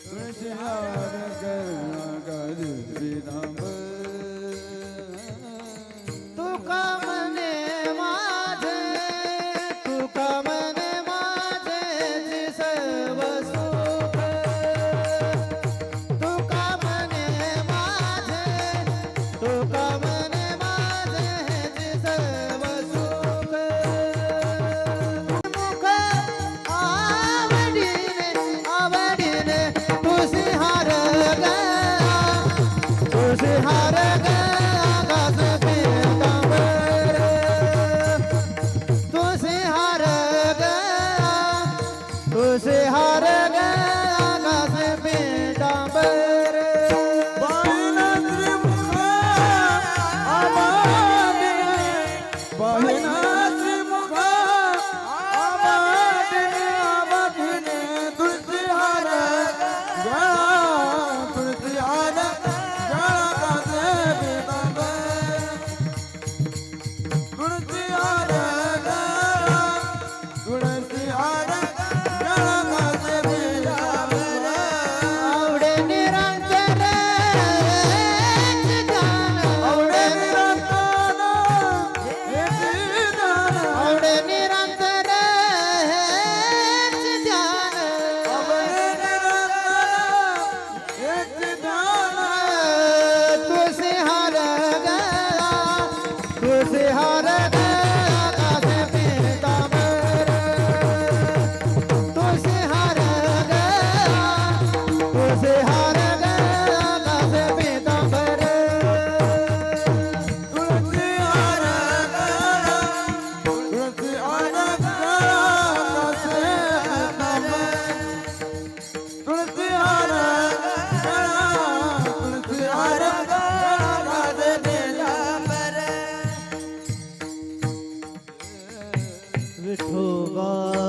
तुळशी ठोगा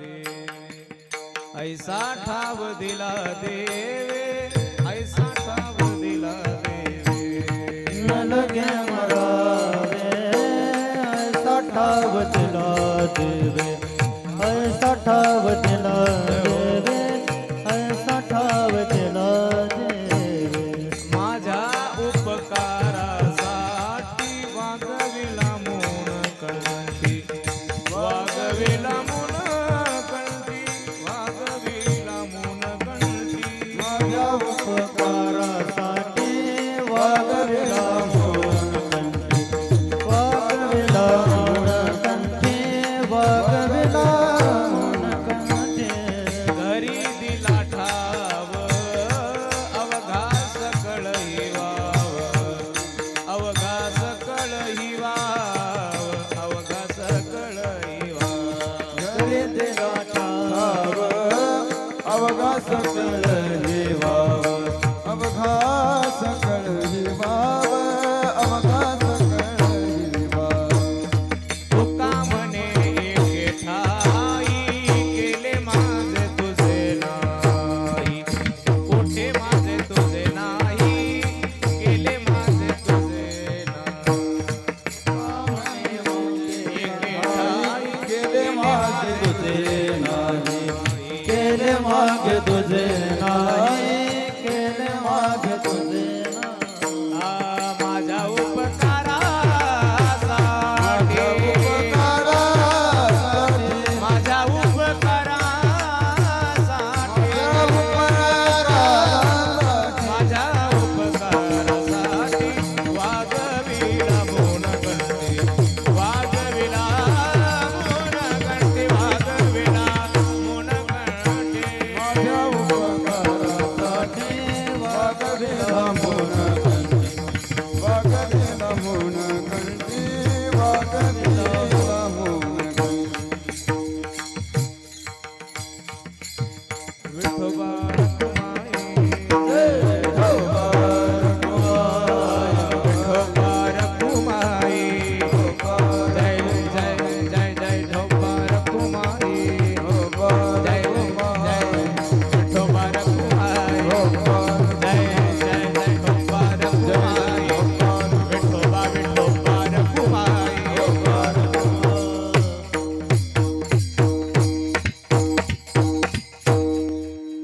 दे. ऐसा ठाव दिला देवे ऐसा ठाव दिला देवे. नल गे मरा ऐसा ठाव दिला देवे ऐसा ठाव दिला